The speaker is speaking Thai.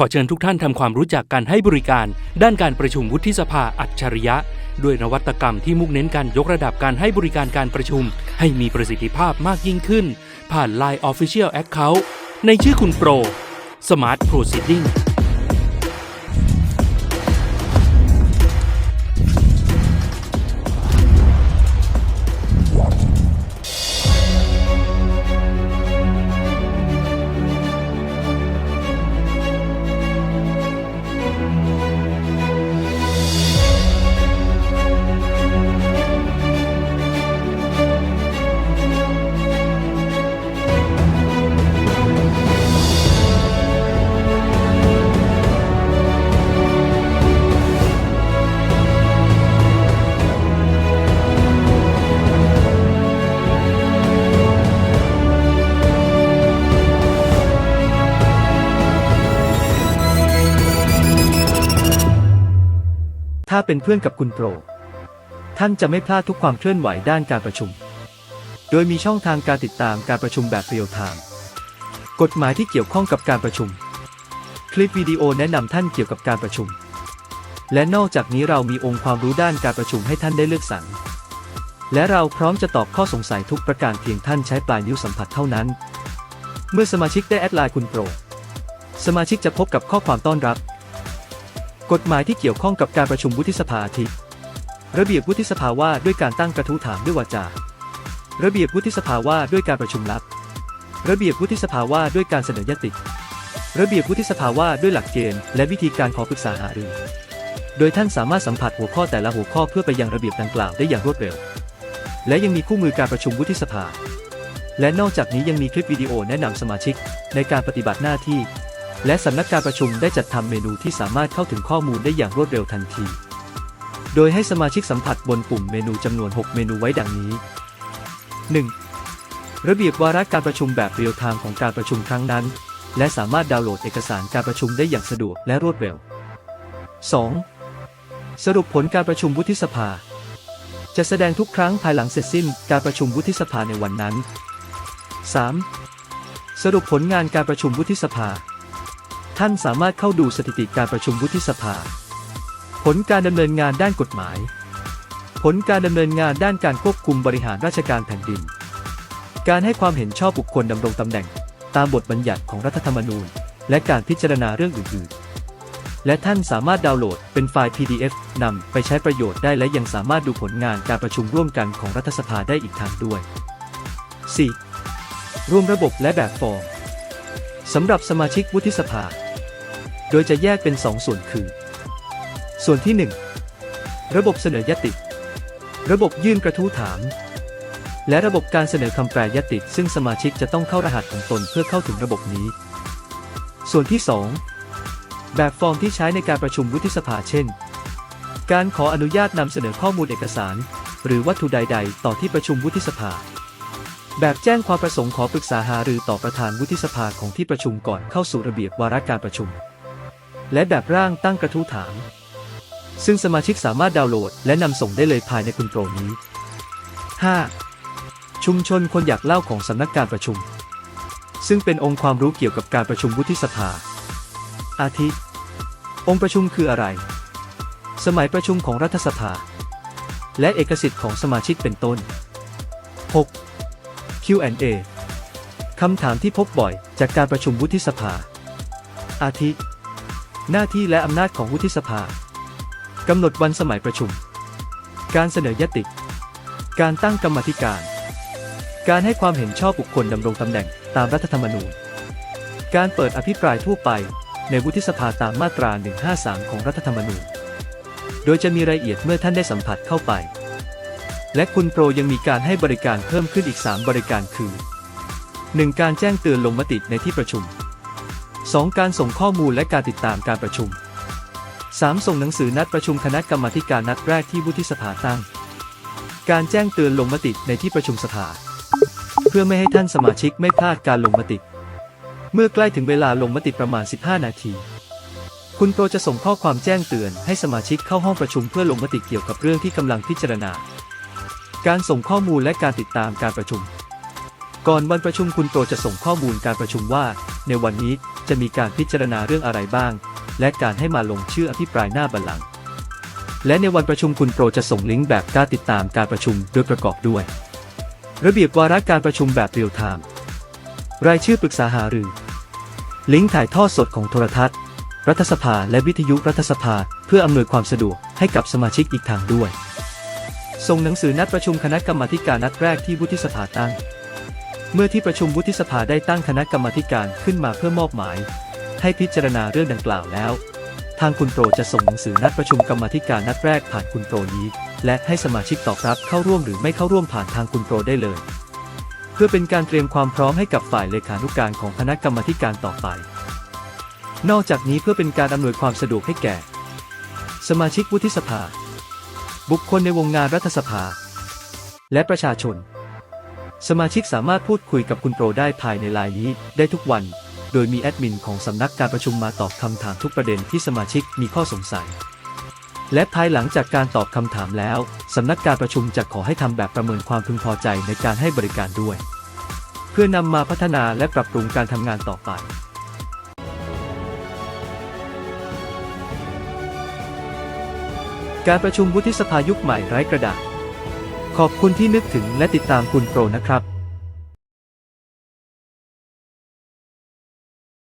ขอเชิญทุกท่านทำความรู้จักการให้บริการ ด้านการประชุมวุฒิสภาอัจฉริยะ ด้วยนวัตกรรมที่มุ่งเน้นการยกระดับการให้บริการการประชุม ให้มีประสิทธิภาพมากยิ่งขึ้น ผ่าน Line Official Account ในชื่อคุณโปร Smart Proceeding ถ้าเป็นเพื่อนกับคุณโปร ท่านจะไม่พลาดทุกความเคลื่อนไหวด้านการประชุม โดยมีช่องทางการติดตามการประชุมแบบเรียลไทม์กฎหมายที่เกี่ยวข้องกับการประชุม คลิปวิดีโอแนะนำท่านเกี่ยวกับการประชุม และนอกจากนี้เรามีองค์ความรู้ด้านการประชุมให้ท่านได้เลือกสรรและเราพร้อมจะตอบข้อสงสัยทุกประการเพียงท่านใช้ปลายนิ้วสัมผัสเท่านั้น เมื่อสมาชิกได้แอดไลน์คุณโปร สมาชิกจะพบกับข้อความต้อนรับ กฎหมายที่เกี่ยวข้องกับการประชุมวุฒิสภาทิระเบียบวุฒิสภาว่าด้วยการตั้งกระทู้ถามด้วยวาจา ระเบียบวุฒิสภาว่าด้วยการประชุมลับ ระเบียบวุฒิสภาว่าด้วยการเสนอยติ ระเบียบวุฒิสภาว่าด้วยหลักเกณฑ์และวิธีการขอปรึกษาหารือ โดยท่านสามารถสัมผัสหัวข้อแต่ละหัวข้อเพื่อไปยังระเบียบดังกล่าวได้อย่างรวดเร็ว และยังมีคู่มือการประชุมวุฒิสภา และนอกจากนี้ยังมีคลิปวิดีโอแนะนำสมาชิกในการปฏิบัติหน้าที่ และสำนักการประชุมได้จัดทำเมนูที่สามารถเข้าถึงข้อมูลได้อย่างรวดเร็วทันที โดยให้สมาชิกสัมผัสบนปุ่มเมนูจำนวน 6 เมนูไว้ดังนี้ 1. ระเบียบวาระการประชุมแบบเรียลไทม์ของการประชุมครั้งนั้น และสามารถดาวน์โหลดเอกสารการประชุมได้อย่างสะดวกและรวดเร็ว 2. สรุปผลการประชุมวุฒิสภา จะแสดงทุกครั้งภายหลังเสร็จสิ้นการประชุมวุฒิสภาในวันนั้น 3. สรุปผลงานการประชุมวุฒิสภา ท่านสามารถเข้าดูสถิติการประชุมวุฒิสภา ผลการดำเนินงานด้านกฎหมาย ผลการดำเนินงานด้านการควบคุมบริหารราชการแผ่นดิน การให้ความเห็นชอบบุคคลดำรงตำแหน่ง ตามบทบัญญัติของรัฐธรรมนูญ และการพิจารณาเรื่องอื่น ๆ และท่านสามารถดาวน์โหลดเป็นไฟล์ PDF นำไปใช้ประโยชน์ได้และยังสามารถดูผลงานการประชุมร่วมกันของรัฐสภาได้อีกทางด้วย 4. ร่วมระบบและแบบฟอร์มสำหรับสมาชิกวุฒิสภา โดยจะแยกเป็น 2 ส่วนคือ ส่วนที่ 1 ระบบเสนอยติ ระบบยื่นกระทู้ถาม และระบบการเสนอคำแปรยติ ซึ่งสมาชิกจะต้องเข้ารหัสของตนเพื่อเข้าถึงระบบนี้ ส่วนที่ 2 แบบฟอร์มที่ใช้ในการประชุมวุฒิสภาเช่น การขออนุญาตนำเสนอข้อมูลเอกสาร หรือวัตถุใด ๆ ต่อที่ประชุมวุฒิสภาแบบแจ้งความประสงค์ขอปรึกษาหารือต่อประธานวุฒิสภาของที่ประชุมก่อนเข้าสู่ระเบียบวาระการประชุม และแบบร่างตั้งกระทู้ถาม ซึ่งสมาชิกสามารถดาวน์โหลด และนำส่งได้เลยภายในคุณโปรนี้ 5. ชุมชนคนอยากเล่าของสำนักการประชุม ซึ่งเป็นองค์ความรู้เกี่ยวกับการประชุมวุฒิสภา อาทิ องค์ประชุมคืออะไร สมัยประชุมของรัฐสภา และเอกสิทธิ์ของสมาชิกเป็นต้น 6. Q&A คำถามที่พบบ่อยจากการประชุมวุฒิสภา อาทิ หน้าที่และอำนาจของวุฒิสภากำหนดวันสมัยประชุม การเสนอยติ การตั้งกรรมธิการ การให้ความเห็นชอบบุคคลดำรงตำแหน่งตามรัฐธรรมนูญ การเปิดอภิปรายทั่วไปในวุฒิสภาตามมาตรา 153 ของรัฐธรรมนูญ โดยจะมีรายละเอียดเมื่อท่านได้สัมผัสเข้าไป และคุณโปรยังมีการให้บริการเพิ่มขึ้นอีก 3 บริการคือ 1. การแจ้งเตือนลงมติในที่ประชุม 2. การส่งข้อมูลและการติดตามการประชุม 3. ส่งหนังสือนัดประชุมคณะกรรมาธิการนัดแรกที่วุฒิสภาตั้ง การแจ้งเตือนลงมติในที่ประชุมสภา เพื่อไม่ให้ท่านสมาชิกไม่พลาดการลงมติ เมื่อใกล้ถึงเวลาลงมติประมาณ 15 นาที คุณโปรจะส่งข้อความแจ้งเตือนให้สมาชิกเข้าห้องประชุมเพื่อลงมติเกี่ยวกับเรื่องที่กำลังพิจารณา การส่งข้อมูลและการติดตามการประชุม ก่อนวันประชุมคุณโปรจะส่งข้อมูลการประชุมว่า ในวันนี้ จะมีการพิจารณาเรื่องอะไรบ้าง และการให้มาลงชื่ออภิปรายหน้าบัลลังก์และในวันประชุมคุณโปรจะส่งลิงก์แบบการติดตามการประชุมโดยประกอบด้วย ระเบียบวาระการประชุมแบบเรียลไทม์รายชื่อปรึกษาหารือ ลิงก์ถ่ายทอดสดของโทรทัศน์ รัฐสภาและวิทยุรัฐสภา เพื่ออำนวยความสะดวกให้กับสมาชิกอีกทางด้วย ส่งหนังสือนัดประชุมคณะกรรมาการนัดแรกที่วุฒิสภาตั้ง เมื่อที่ประชุมวุฒิสภาได้ตั้งคณะกรรมการขึ้นมาเพื่อมอบหมาย ให้พิจารณาเรื่องดังกล่าวแล้ว ทางคุณโปรจะส่งหนังสือนัดประชุมกรรมธิการนัดแรกผ่านคุณโปรนี้ และให้สมาชิกตอบรับเข้าร่วมหรือไม่เข้าร่วมผ่านทางคุณโปรได้เลย เพื่อเป็นการเตรียมความพร้อมให้กับฝ่ายเลขานุการของคณะกรรมธิการต่อไป นอกจากนี้เพื่อเป็นการอำนวยความสะดวกให้แก่ สมาชิกวุฒิสภา บุคคลในวงงานรัฐสภา และประชาชน สมาชิกสามารถพูดคุยกับคุณโปรได้ภายในไลน์นี้ได้ทุกวัน โดยมีแอดมินของสำนักการประชุมมาตอบคำถามทุกประเด็นที่สมาชิกมีข้อสงสัย และภายหลังจากการตอบคำถามแล้ว สำนักการประชุมจะขอให้ทำแบบประเมินความพึงพอใจในการให้บริการด้วย เพื่อนำมาพัฒนาและปรับปรุงการทำงานต่อไปการประชุมวุฒิสภายุคใหม่ไร้กระดาษ ขอบคุณที่นึกถึงและติดตามคุณโปรนะครับ